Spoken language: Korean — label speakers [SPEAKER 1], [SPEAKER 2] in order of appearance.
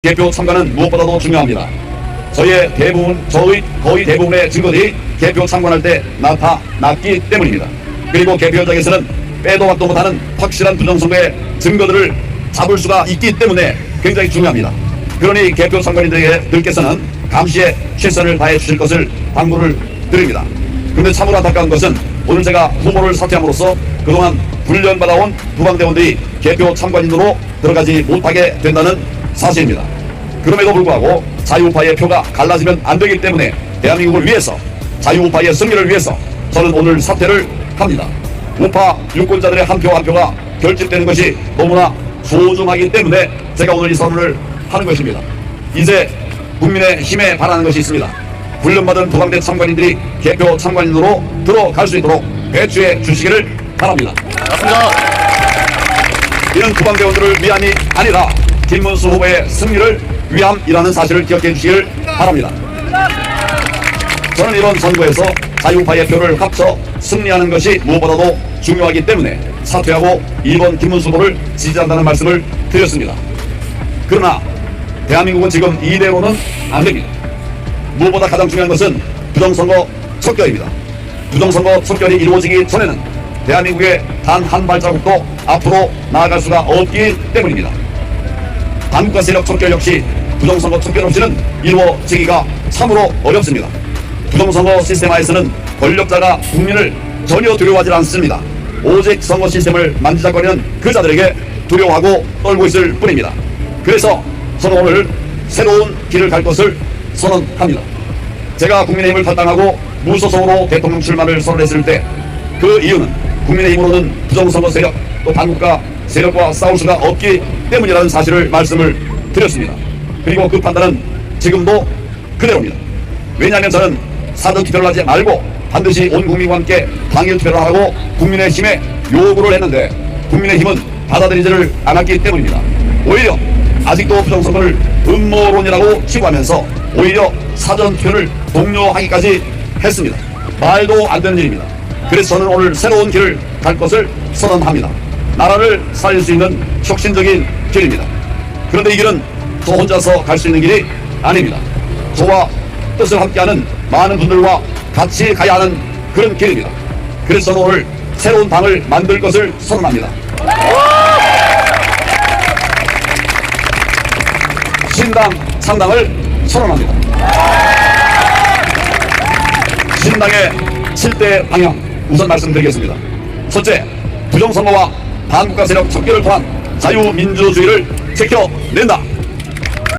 [SPEAKER 1] 개표 참관은 무엇보다도 중요합니다. 저희의 대부분, 저의 거의 대부분의 증거들이 개표 참관할 때 나타났기 때문입니다. 그리고 개표 현장에서는 빼도 박도 못하는 확실한 부정선거의 증거들을 잡을 수가 있기 때문에 굉장히 중요합니다. 그러니 개표 참관인들께서는 감시에 최선을 다해 주실 것을 당부를 드립니다. 그런데 참으로 안타까운 것은 오늘 제가 후보를 사퇴함으로써 그동안 훈련받아온 부방대원들이 개표 참관인으로 들어가지 못하게 된다는 사실입니다. 그럼에도 불구하고 자유우파의 표가 갈라지면 안 되기 때문에 대한민국을 위해서 자유우파의 승리를 위해서 저는 오늘 사퇴를 합니다. 우파 유권자들의 한 표한 표가 결집되는 것이 너무나 소중하기 때문에 제가 오늘 이 선언을 하는 것입니다. 이제 국민의 힘에 바라는 것이 있습니다. 훈련받은 부강대 참관인들이 개표 참관인으로 들어갈 수 있도록 배치해 주시기를 바랍니다.
[SPEAKER 2] 맞습니다.
[SPEAKER 1] 이는 부방대원들을 위함이 아니라 김문수 후보의 승리를 위함이라는 사실을 기억해 주시길 바랍니다. 저는 이번 선거에서 자유파의 표를 합쳐 승리하는 것이 무엇보다도 중요하기 때문에 사퇴하고 2번 김문수 후보를 지지한다는 말씀을 드렸습니다. 그러나 대한민국은 지금 이대로는 안 됩니다. 무엇보다 가장 중요한 것은 부정선거 척결입니다. 부정선거 척결이 이루어지기 전에는 대한민국의 단 한 발자국도 앞으로 나아갈 수가 없기 때문입니다. 반국가 세력 척결 역시 부정선거 척결 없이는 이루어지기가 참으로 어렵습니다. 부정선거 시스템하에서는 권력자가 국민을 전혀 두려워하지 않습니다. 오직 선거 시스템을 만지작거리는 그 자들에게 두려워하고 떨고 있을 뿐입니다. 그래서 저는 오늘 새로운 길을 갈 것을 선언합니다. 제가 국민의힘을 탈당하고 무소속으로 대통령 출마를 선언했을 때 그 이유는 국민의힘으로는 부정선거 세력 또 반국가 세력과 싸울 수가 없기 때문이라는 사실을 말씀을 드렸습니다. 그리고 그 판단은 지금도 그대로입니다. 왜냐하면 저는 사전 투표를 하지 말고 반드시 온 국민과 함께 당일 투표를 하고 국민의힘에 요구를 했는데 국민의힘은 받아들이지를 않았기 때문입니다. 오히려 아직도 부정선거를 음모론이라고 치부하면서 오히려 사전 투표를 독려하기까지 했습니다. 말도 안 되는 일입니다. 그래서 저는 오늘 새로운 길을 갈 것을 선언합니다. 나라를 살릴 수 있는 혁신적인 길입니다. 그런데 이 길은 저 혼자서 갈 수 있는 길이 아닙니다. 저와 뜻을 함께하는 많은 분들과 같이 가야 하는 그런 길입니다. 그래서 오늘 새로운 당을 만들 것을 선언합니다. 신당 창당을 선언합니다. 신당의 7대 방향 우선 말씀드리겠습니다. 첫째, 부정선거와 반국가 세력 척결을 통한 자유민주주의를 지켜낸다.